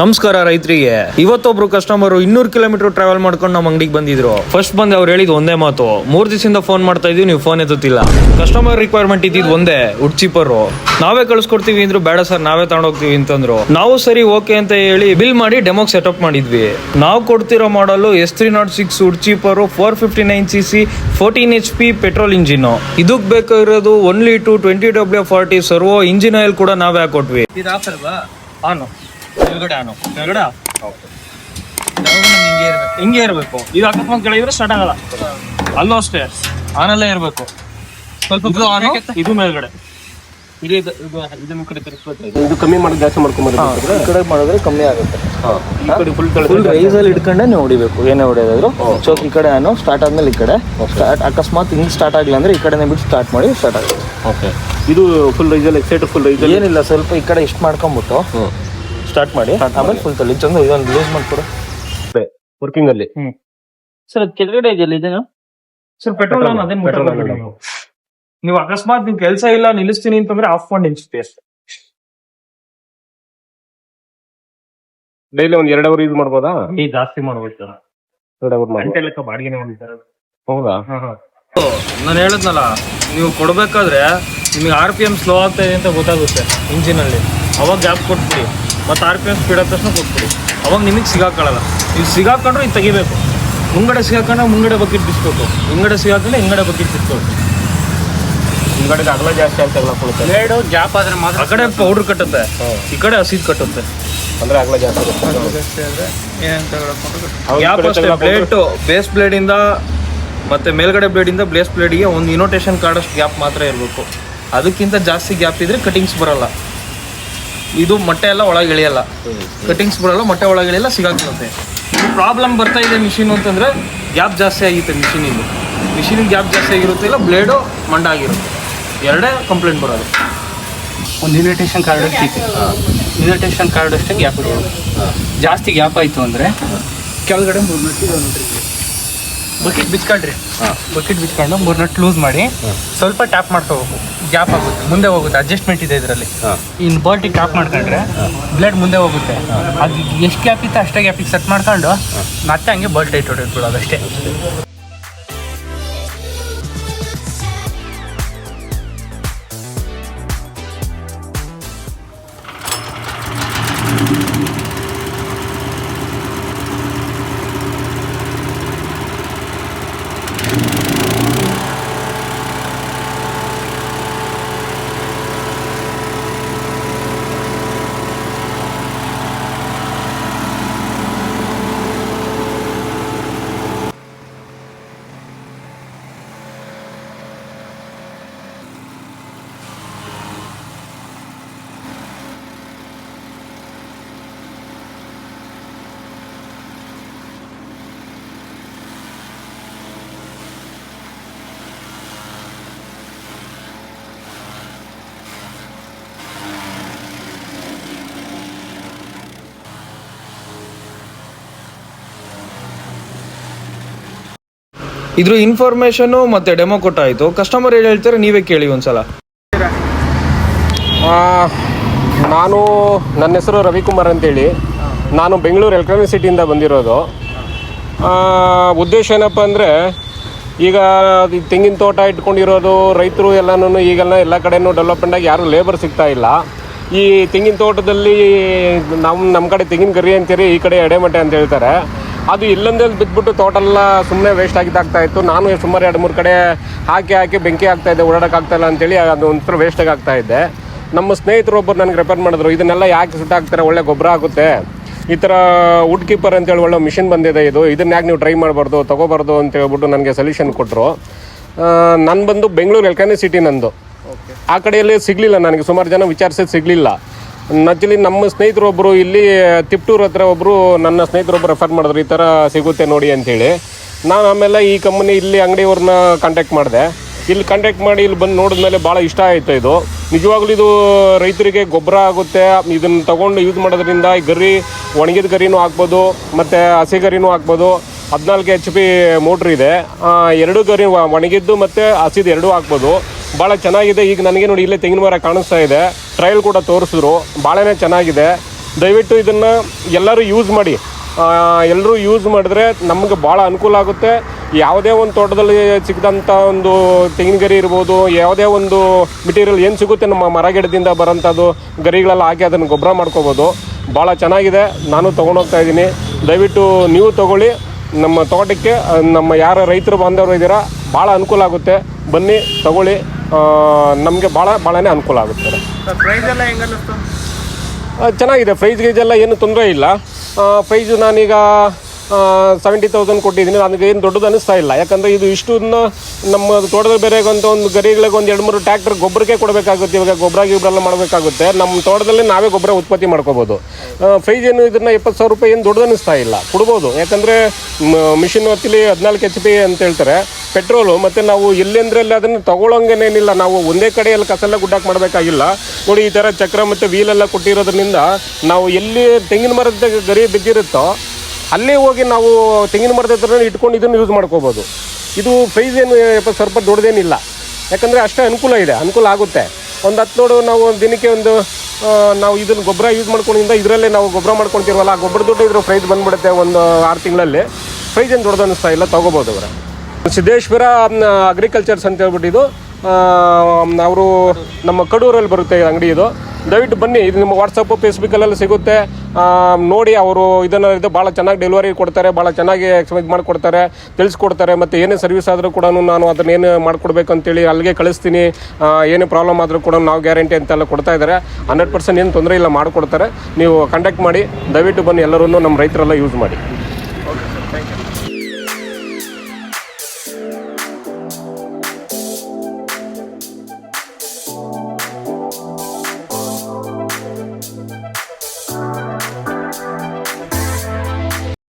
ನಮಸ್ಕಾರ ರೈತರಿಗೆ. ಇವತ್ತೊಬ್ರು ಕಸ್ಟಮರ್ ಇನ್ನೂರು ಕಿಲೋಮೀಟರ್ ಟ್ರಾವೆಲ್ ಮಾಡ್ಕೊಂಡು ನಮ್ಮ ಅಂಗಡಿಗೆ ಬಂದಿದ್ರು. ಫಸ್ಟ್ ಬಂದು ಅವ್ರು ಹೇಳಿದ್ ಒಂದೇ ಮಾತು. ಮೂರ್ ದಿವಸದಿಂದ ಫೋನ್ ಮಾಡ್ತಾ ಇದೀವಿ ನೀವು ಫೋನ್ ಎತ್ತುತ್ತಿಲ್ಲ. ಕಸ್ಟಮರ್ ರಿಕ್ವೈರ್ಮೆಂಟ್ ಇದ್ದಿದ್ ಒಂದೇ ಉಡ್ ಚೀಪರ್ ನಾವೇ ಕಳ್ಸ್ಕೊಡ್ತೀವಿ ಅಂದ್ರು ಬೇಡ ಸರ್ ನಾವೇ ತಗೊಂಡೋಗ್ತೀವಿ ಅಂತಂದ್ರು. ನಾವು ಸರಿ ಓಕೆ ಅಂತ ಹೇಳಿ ಬಿಲ್ ಮಾಡಿ ಡೆಮೋಕ್ ಸೆಟಪ್ ಮಾಡಿದ್ವಿ. ನಾವು ಕೊಡ್ತಿರೋ ಮಾಡಲು S three not six wood chipper four fifty nine C C fourteen H P petrol engine ಇದಕ್ ಬೇಕಾಗಿರೋದು only two twenty W forty servo engine oil ಕೂಡ ನಾವೇ ಹಾಕೊಟ್ವಿ. ಇದು ಅಲ್ವಾ ಆನು ಕೆಳಗಡೆ ಹಿಂಗೆ ಇರ್ಬೇಕು. ಇದು ಅಕಸ್ಮಾತ್ ಕೆಳಗಿದ್ರೆ ಸ್ಟಾರ್ಟ್ ಆಗಲ್ಲ. ಅಲ್ಲೂ ಅಷ್ಟೇ. ಆನಲ್ಲೇ ಇರಬೇಕು. ಸ್ವಲ್ಪ ಇದು ಆನು? ಇದು ಮೇಲ್ಗಡೆ. ಇದು ಇದು ಇದು ಇದನ್ನ ಕಡೆ ತಿರ್ಸ್ಬೇಕು ಇದು. ಕಮ್ಮಿ ಮಾಡಿ ಜಾಸ್ತಿ ಮಾಡ್ಕೊಂಬರ್ಬೇಕು ಈ ಕಡೆ ಮಾಡಿದ್ರೆ ಕಮ್ಮಿ ಆಗುತ್ತೆ. ಈ ಕಡೆ ಫುಲ್ ಫುಲ್ ರೈಸ್ ಅಲ್ಲಿ ಇಟ್ಕೊಂಡೆ ನೀವು ಹೊಡಿಬೇಕು. ಏನೇ ಹೊಡೆಯೋದಾದ್ರು. ಸೊ ಈ ಕಡೆ ಆನು ಸ್ಟಾರ್ಟ್ ಆದ್ಮೇಲೆ ಈ ಕಡೆ. ಸ್ಟಾರ್ಟ್ ಅಕಸ್ಮಾತ್ ಹಿಂಗ್ ಸ್ಟಾರ್ಟ್ ಆಗಿಲ್ಲ ಅಂದ್ರೆ ಈ ಕಡೆನೇ ಬಿಟ್ಟು ಸ್ಟಾರ್ಟ್ ಮಾಡಿ ಸ್ಟಾರ್ಟ್ ಆಗುತ್ತೆ. ಓಕೆ ಇದು ಫುಲ್ ರೈಸಲ್ಲಿ ಎಕ್ಸೈಟ್ ಫುಲ್ ರೈಸಲ್ಲಿ ಏನಿಲ್ಲ ಸ್ವಲ್ಪ ಈ ಕಡೆ ಇಷ್ಟು ಮಾಡ್ಕೊಂಬಿಟ್ಟು ಸ್ಟಾರ್ಟ್ ಮಾಡಿ. ಆಮೇಲೆ ಫುಲ್ ತಲೆ ಚಂದ ಇದೊಂದು ಲೂಸ್ ಮಾಡ್ಕೊಡು. ವರ್ಕಿಂಗ್ ಅಲ್ಲಿ. ಸರ್ ಅದ್ ಕೆಳಗಡೆ ಇದೆಯಲ್ಲ ಇದೇನು? ಸರ್ ಪೆಟ್ರೋಲ್ ಆನ್ ಅದೇನ್ ನೀವು. ನೀವು ಅಕಸ್ಮಾತ್ ನಿಮ್ ಕೆಲಸ ಇಲ್ಲ ನಿಲ್ಲಿಸ್ತೀನಿ ಅಂತಂದ್ರೆ ಆಫ್ ಮಾಡಿ ನಿಲ್ಸ್ತೀವಿ ಅಷ್ಟೇ. ಡೈಲಿ ಒಂದ್ ಎರಡು ಅವರ್ ಯೂಸ್ ಮಾಡ್ಬೋದಾ? ಈ ಜಾಸ್ತಿ ಮಾಡ್ಬೇಕು ಎರಡು ಅವರ್ ಮಾಡ್ಬೋದು. ಗಂಟೆ ಲೆಕ್ಕ ಬಾಡಿಗೆನೆ ಹೊಡಿತಾರೆ ಹೌದಾ? ನಾನು ಹೇಳದ್ನಲ್ಲ ನೀವು ಕೊಡ್ಬೇಕಾದ್ರೆ ನಿಮಗೆ ಆರ್ ಪಿ ಎಂ ಸ್ಲೋ ಆಗ್ತಾ ಇದೆ ಅಂತ ಗೊತ್ತಾಗುತ್ತೆ ಇಂಜಿನ್ ಅಲ್ಲಿ. ಅವಾಗ ಗ್ಯಾಪ್ ಕೊಟ್ಬಿಡಿ ಮತ್ತೆ ಆರ್ ಪಿ ಎಂ ಸ್ಪೀಡ್ ಆದ ತಕ್ಷಣ ಕೊಟ್ಬಿಡಿ. ಅವಾಗ ನಿಮಗೆ ಸಿಗಾಕೊಳ್ಳಲ್ಲ ನೀವು ಸಿಗಾಕೊಂಡ್ರೆ ಇದು ತೆಗಿಬೇಕು. ಮುಂಗಡೆ ಸಿಗಾಕೊಂಡ್ರೆ ಮುಂಗಡೆ ಬಕೆಟ್ ಬಿಸ್ಬೇಕು. ಹಿಂಗಡೆ ಸಿಗಾಕೊಂಡ್ರೆ ಹಿಂಗಡೆ ಬಕೆಟ್ ಬಿಸ್ಬೇಕು. ಹಿಂಗಡೆ ಅಗಲ ಜಾಸ್ತಿ ಆಗ್ತಾಗಲ್ಲ ಕೊಡುತ್ತೆ. ಎರಡು ಜಾಪ್ ಆದರೆ ಮಾತ್ರ ಆ ಕಡೆ ಪೌಡ್ರ್ ಕಟ್ಟುತ್ತೆ. ಈ ಕಡೆ ಹಸಿದ್ ಕಟ್ಟುತ್ತೆ. ಅಂದರೆ ಅಗಲ ಜಾಸ್ತಿ ಆಗುತ್ತೆ. ಬ್ಲೇಡ್ ಬೇಸ್ ಬ್ಲೇಡಿಂದ ಮತ್ತು ಮತ್ತೆ ಮೇಲ್ಗಡೆ ಬ್ಲೇಡಿಂದ ಇಂದ ಬೇಸ್ ಬ್ಲೇಡ್ಗೆ ಒಂದು ಇನೋಟೇಷನ್ ಕಾರ್ಡ್ ಅಷ್ಟು ಗ್ಯಾಪ್ ಮಾತ್ರ ಇರಬೇಕು. ಅದಕ್ಕಿಂತ ಜಾಸ್ತಿ ಗ್ಯಾಪ್ ಇದ್ರೆ ಕಟಿಂಗ್ಸ್ ಬರಲ್ಲ. ಇದು ಮೊಟ್ಟೆ ಎಲ್ಲ ಒಳಗೆ ಇಳಿಯಲ್ಲ. ಕಟಿಂಗ್ಸ್ ಬರಲ್ಲ ಮೊಟ್ಟೆ ಒಳಗೆ ಇಳಿಯಲ್ಲ ಸಿಗಾಕ್ತದೆ ಪ್ರಾಬ್ಲಮ್ ಬರ್ತಾ ಇದೆ ಮಿಷಿನ್ ಅಂತಂದ್ರೆ ಗ್ಯಾಪ್ ಜಾಸ್ತಿ ಆಗಿತ್ತು ಮಿಷಿನ್ ಇದು ಮಿಷಿನಿಗೆ ಗ್ಯಾಪ್ ಜಾಸ್ತಿ ಆಗಿರುತ್ತೆ ಇಲ್ಲ ಬ್ಲೇಡು ಮಂಡ ಆಗಿರುತ್ತೆ. ಎರಡೇ ಕಂಪ್ಲೇಂಟ್ ಬರೋದು. ಒಂದು ಇನ್ವಿಟೇಷನ್ ಕಾರ್ಡ್ ಇರ್ತಿತ್ತು ಇನ್ವಿಟೇಷನ್ ಕಾರ್ಡ್ ಅಷ್ಟೇ ಗ್ಯಾಪ್ ಇಡೋದು ಜಾಸ್ತಿ ಗ್ಯಾಪ್ ಆಯ್ತು ಅಂದ್ರೆ ಕೆಳಗಡೆ ಮೂರು ಬಕೆಟ್ ಬಿಚ್ಕೊಳ್ರಿ. ಬಕೆಟ್ ಬಿಚ್ಕೊಂಡು ಮೂರ್ನ ನಟ್ ಲೂಸ್ ಮಾಡಿ ಸ್ವಲ್ಪ ಟ್ಯಾಪ್ ಮಾಡ್ಕೋಬೇಕು ಗ್ಯಾಪ್ ಆಗುತ್ತೆ. ಮುಂದೆ ಹೋಗುತ್ತೆ. ಅಡ್ಜಸ್ಟ್ಮೆಂಟ್ ಇದೆ ಇದರಲ್ಲಿ. ಇನ್ನು ಬಾಲ್ಟಿ ಟ್ಯಾಪ್ ಮಾಡ್ಕೊಂಡ್ರೆ ಬ್ಲಡ್ ಮುಂದೆ ಹೋಗುತ್ತೆ. ಅದು ಎಷ್ಟು ಗ್ಯಾಪ್ ಇತ್ತು ಅಷ್ಟೇ ಗ್ಯಾಪಿಗೆ ಸೆಟ್ ಮಾಡ್ಕೊಂಡು ಮತ್ತೆ ಹಂಗೆ ಬಾಲ್ ಟೈಟ್ ಹೊಡೆದು ಅಷ್ಟೇ. ಇದ್ರ ಇನ್ಫಾರ್ಮೇಶನ್ ಮತ್ತೆ ಡೆಮೋ ಕೊಟ್ಟಾಯಿತು. ಕಸ್ಟಮರ್ ಏನು ಹೇಳ್ತಾರೆ ನೀವೇ ಕೇಳಿ ಒಂದ್ಸಲ. ನಾನು ನನ್ನ ಹೆಸರು ರವಿಕುಮಾರ್ ಅಂತೇಳಿ. ನಾನು ಬೆಂಗಳೂರು ಎಲೆಕ್ಟ್ರಾನಿಕ್ ಸಿಟಿಯಿಂದ ಬಂದಿರೋದು. ಉದ್ದೇಶ ಏನಪ್ಪ ಅಂದರೆ, ಈಗ ತೆಂಗಿನ ತೋಟ ಇಟ್ಕೊಂಡಿರೋದು, ರೈತರು ಎಲ್ಲನೂ ಈಗೆಲ್ಲ ಎಲ್ಲ ಕಡೆನೂ ಡೆವಲಪ್ಮೆಂಟ್ ಆಗಿ ಯಾರು ಲೇಬರ್ ಸಿಗ್ತಾ ಇಲ್ಲ. ಈ ತೆಂಗಿನ ತೋಟದಲ್ಲಿ ನಮ್ಮ ನಮ್ಮ ಕಡೆ ತೆಂಗಿನ ಗರಿ ಅಂತೀರಿ, ಈ ಕಡೆ ಎಡೆಮಟ್ಟೆ ಅಂತ ಹೇಳ್ತಾರೆ. ಅದು ಇಲ್ಲೊಂದೇ ಬಿದ್ದುಬಿಟ್ಟು ತೋಟಲ್ಲ ಸುಮ್ಮನೆ ವೇಸ್ಟ್ ಆಗಿದ್ದಾಗ್ತಾ ಇತ್ತು. ನಾನು ಸುಮಾರು ಎರಡು ಮೂರು ಕಡೆ ಹಾಕಿ ಹಾಕಿ ಬೆಂಕಿ ಆಗ್ತಾ ಇದ್ದೆ ಇಲ್ಲ ಅಂತೇಳಿ ಅದು ಒಂಥರ ವೇಸ್ಟ್ ಆಗ್ತಾ ಇದ್ದೆ ನಮ್ಮ ಸ್ನೇಹಿತರು ಒಬ್ಬರು ನನಗೆ ರೆಫರ್ ಮಾಡಿದ್ರು. ಇದನ್ನೆಲ್ಲ ಯಾಕೆ ಸುಟ್ಟಾಕ್ತಾರೆ ಒಳ್ಳೆ ಗೊಬ್ಬರ ಆಗುತ್ತೆ. ಈ ಥರ ವುಡ್ ಕೀಪರ್ ಅಂತೇಳಿ ಒಳ್ಳೆ ಮಿಷಿನ್ ಬಂದಿದೆ ಇದು. ಇದನ್ನ ಯಾಕೆ ನೀವು ಟ್ರೈ ಮಾಡಬಾರ್ದು ತೊಗೋಬಾರ್ದು ಅಂತ ಹೇಳ್ಬಿಟ್ಟು ನನಗೆ ಸೊಲ್ಯೂಷನ್ ಕೊಟ್ಟರು ನಾನು ಬಂದು ಬೆಂಗಳೂರು ಎಲ್ಕಾನಿ ಸಿಟಿ ನಂದು. ಆ ಕಡೆಯಲ್ಲಿ ಸಿಗಲಿಲ್ಲ ನನಗೆ. ಸುಮಾರು ಜನ ವಿಚಾರಿಸೋದು ಸಿಗಲಿಲ್ಲ. ನಚ್ಚಲಿ ನಮ್ಮ ಸ್ನೇಹಿತರೊಬ್ಬರು ಇಲ್ಲಿ, ತಿಪ್ಟೂರ್ ಹತ್ರ ಒಬ್ಬರು ನನ್ನ ಸ್ನೇಹಿತರೊಬ್ಬರು ರೆಫರ್ ಮಾಡಿದ್ರು, ಈ ಥರ ಸಿಗುತ್ತೆ ನೋಡಿ ಅಂಥೇಳಿ. ನಾನು ಆಮೇಲೆ ಈ ಕಂಪನಿ ಇಲ್ಲಿ ಅಂಗಡಿಯವ್ರನ್ನ ಕಾಂಟ್ಯಾಕ್ಟ್ ಮಾಡಿದೆ. ಇಲ್ಲಿ ಕಾಂಟ್ಯಾಕ್ಟ್ ಮಾಡಿ ಇಲ್ಲಿ ಬಂದು ನೋಡಿದ ಮೇಲೆ ಭಾಳ ಇಷ್ಟ ಆಯಿತು ಇದು. ನಿಜವಾಗ್ಲೂ ಇದು ರೈತರಿಗೆ ಗೊಬ್ಬರ ಆಗುತ್ತೆ. ಇದನ್ನು ತಗೊಂಡು ಯೂಸ್ ಮಾಡೋದ್ರಿಂದ ಈ ಗರಿ, ಒಣಗಿದ ಗರಿನೂ ಹಾಕ್ಬೋದು ಮತ್ತು ಹಸಿ ಗರಿನೂ ಹಾಕ್ಬೋದು ಹದಿನಾಲ್ಕು ಎಚ್ ಪಿ ಮೋಟ್ರ್ ಇದೆ. ಎರಡು ಗರಿ ಒಣಗಿದ್ದು ಮತ್ತು ಹಸಿದು ಎರಡೂ ಹಾಕ್ಬೋದು. ಭಾಳ ಚೆನ್ನಾಗಿದೆ. ಈಗ ನನಗೆ ನೋಡಿ ಇಲ್ಲೇ ತೆಂಗಿನ ಮರ ಕಾಣಿಸ್ತಾ ಇದೆ. ಟ್ರಯಲ್ ಕೂಡ ತೋರಿಸಿದ್ರು. ಭಾಳನೇ ಚೆನ್ನಾಗಿದೆ. ದಯವಿಟ್ಟು ಇದನ್ನು ಎಲ್ಲರೂ ಯೂಸ್ ಮಾಡಿ. ಎಲ್ಲರೂ ಯೂಸ್ ಮಾಡಿದ್ರೆ ನಮಗೆ ಭಾಳ ಅನುಕೂಲ ಆಗುತ್ತೆ. ಯಾವುದೇ ಒಂದು ತೋಟದಲ್ಲಿ ಸಿಕ್ಕಿದಂಥ ಒಂದು ತೆಂಗಿನ ಗರಿ ಇರ್ಬೋದು, ಯಾವುದೇ ಒಂದು ಮೆಟೀರಿಯಲ್ ಏನು ಸಿಗುತ್ತೆ ನಮ್ಮ ಮರಗಿಡದಿಂದ ಬರೋಂಥದ್ದು, ಗರಿಗಳೆಲ್ಲ ಹಾಕಿ ಅದನ್ನು ಗೊಬ್ಬರ ಮಾಡ್ಕೋಬೋದು. ಭಾಳ ಚೆನ್ನಾಗಿದೆ. ನಾನು ತೊಗೊಂಡೋಗ್ತಾ ಇದ್ದೀನಿ. ದಯವಿಟ್ಟು ನೀವು ತೊಗೊಳ್ಳಿ. ನಮ್ಮ ತೋಟಕ್ಕೆ ನಮ್ಮ ಯಾರ ರೈತರು ಬಾಂಧವರು ಇದ್ದೀರಾ ಭಾಳ ಅನುಕೂಲ ಆಗುತ್ತೆ. ಬನ್ನಿ ತಗೊಳ್ಳಿ. ನಮಗೆ ಭಾಳ ಭಾಳನೇ ಅನುಕೂಲ ಆಗುತ್ತೆ ಚೆನ್ನಾಗಿದೆ. ಪ್ರೈಸ್ ಗೈಜ್ ಎಲ್ಲ ಏನು ತೊಂದರೆ ಇಲ್ಲ. ಪ್ರೈಸ್ ನಾನೀಗ ಸೆವೆಂಟಿ ತೌಸಂಡ್ ಕೊಟ್ಟಿದ್ದೀನಿ. ನನಗೆ ಏನು ದೊಡ್ಡದು ಅನಿಸ್ತಾ ಇಲ್ಲ. ಯಾಕಂದರೆ ಇದು ಇಷ್ಟುನ್ನ ನಮ್ಮ ತೋಟದಲ್ಲಿ ಬೇರೆ ಅಂತ ಒಂದು ಗರಿಗಳಿಗೆ ಒಂದು ಎರಡು ಮೂರು ಟ್ಯಾಕ್ಟರ್ ಗೊಬ್ಬರಕ್ಕೆ ಕೊಡಬೇಕಾಗುತ್ತೆ. ಇವಾಗ ಗೊಬ್ಬರ ಗಿಬ್ಬರ ಎಲ್ಲ ಮಾಡಬೇಕಾಗುತ್ತೆ. ನಮ್ಮ ತೋಟದಲ್ಲಿ ನಾವೇ ಗೊಬ್ಬರ ಉತ್ಪತ್ತಿ ಮಾಡ್ಕೋಬೋದು. ಫ್ರೈಜ್ ಏನು ಇದನ್ನು ಇಪ್ಪತ್ತು ಸಾವಿರ ರೂಪಾಯಿ ಏನು ದೊಡ್ಡದು ಅನಿಸ್ತಾ ಇಲ್ಲ. ಕೊಡ್ಬೋದು. ಯಾಕಂದರೆ ಮಿಷಿನ್ ಹೊತ್ತಿಲಿ ಹದಿನಾಲ್ಕು ಎಚ್ ಪಿ ಅಂತ ಹೇಳ್ತಾರೆ. ಪೆಟ್ರೋಲು ಮತ್ತು ನಾವು ಎಲ್ಲೆಂದ್ರಲ್ಲಿ ಅದನ್ನು ತಗೊಳ್ಳೋಂಗೇನೇನಿಲ್ಲ ನಾವು ಒಂದೇ ಕಡೆಯಲ್ಲಿ ಕಸೆಲ್ಲ ಗುಡ್ಡಕ್ಕೆ ಮಾಡಬೇಕಾಗಿಲ್ಲ. ನೋಡಿ ಈ ಥರ ಚಕ್ರ ಮತ್ತು ವೀಲೆಲ್ಲ ಕೊಟ್ಟಿರೋದ್ರಿಂದ ನಾವು ಎಲ್ಲಿ ತೆಂಗಿನ ಮರದ ಗರಿ ಬಿದ್ದಿರುತ್ತೋ ಅಲ್ಲೇ ಹೋಗಿ ನಾವು ತೆಂಗಿನ ಮರದ ಹತ್ರ ಇಟ್ಕೊಂಡು ಇದನ್ನು ಯೂಸ್ ಮಾಡ್ಕೋಬೋದು. ಇದು ಪ್ರೈಸ್ ಏನು ಸ್ವಲ್ಪ ದೊಡ್ಡದೇನಿಲ್ಲ. ಯಾಕಂದರೆ ಅಷ್ಟೇ ಅನುಕೂಲ ಇದೆ, ಅನುಕೂಲ ಆಗುತ್ತೆ. ಒಂದು ಹತ್ತು ನೋಡು, ನಾವು ಒಂದು ದಿನಕ್ಕೆ ಒಂದು ನಾವು ಇದನ್ನು ಗೊಬ್ಬರ ಯೂಸ್ ಮಾಡ್ಕೊಂಡಿಂದ ಇದರಲ್ಲೇ ನಾವು ಗೊಬ್ಬರ ಮಾಡ್ಕೊಳ್ತೀವಲ್ಲ ಆ ಗೊಬ್ಬರ ದುಡ್ಡು ಇದ್ರ ಪ್ರೈಸ್ ಬಂದ್ಬಿಡುತ್ತೆ ಒಂದು ಆರು ತಿಂಗಳಲ್ಲಿ. ಪ್ರೈಸ್ ಏನು ದೊಡ್ಡದು ಅನ್ನಿಸ್ತಾ ಇಲ್ಲ, ತೊಗೋಬೋದು ಅವರ. ಸಿದ್ದೇಶ್ವರ ಅಗ್ರಿಕಲ್ಚರ್ಸ್ ಅಂತ ಹೇಳ್ಬಿಟ್ಟಿದ್ದು ಅವರು ನಮ್ಮ ಕಡೂರಲ್ಲಿ ಬರುತ್ತೆ ಅಂಗಡಿ ಇದು. ದಯವಿಟ್ಟು ಬನ್ನಿ. ಇದು ನಿಮ್ಮ ವಾಟ್ಸಪ್ಪು ಫೇಸ್ಬುಕ್ಕಲ್ಲೆಲ್ಲ ಸಿಗುತ್ತೆ. ನೋಡಿ ಅವರು ಇದನ್ನು ಇದು ಭಾಳ ಚೆನ್ನಾಗಿ ಡೆಲಿವರಿ ಕೊಡ್ತಾರೆ ಭಾಳ ಚೆನ್ನಾಗಿ ಇದು ಮಾಡಿಕೊಡ್ತಾರೆ, ತಿಳಿಸ್ಕೊಡ್ತಾರೆ, ಮತ್ತು ಏನೇ ಸರ್ವಿಸ್ ಆದರೂ ಕೂಡ ನಾನು ಅದನ್ನ ಏನು ಮಾಡಿಕೊಡ್ಬೇಕು ಅಂತೇಳಿ ಅಲ್ಲಿಗೆ ಕಳಿಸ್ತೀನಿ. ಏನೇ ಪ್ರಾಬ್ಲಮ್ ಆದರೂ ಕೂಡ ನಾವು ಗ್ಯಾರಂಟಿ ಅಂತೆಲ್ಲ ಕೊಡ್ತಾ ಇದ್ದಾರೆ. ಹಂಡ್ರೆಡ್ ಪರ್ಸೆಂಟ್ ಏನು ತೊಂದರೆ ಇಲ್ಲ, ಮಾಡಿಕೊಡ್ತಾರೆ. ನೀವು ಕಾಂಟ್ಯಾಕ್ಟ್ ಮಾಡಿ, ದಯವಿಟ್ಟು ಬನ್ನಿ ಎಲ್ಲರೂ ನಮ್ಮ ರೈತರೆಲ್ಲ ಯೂಸ್ ಮಾಡಿ.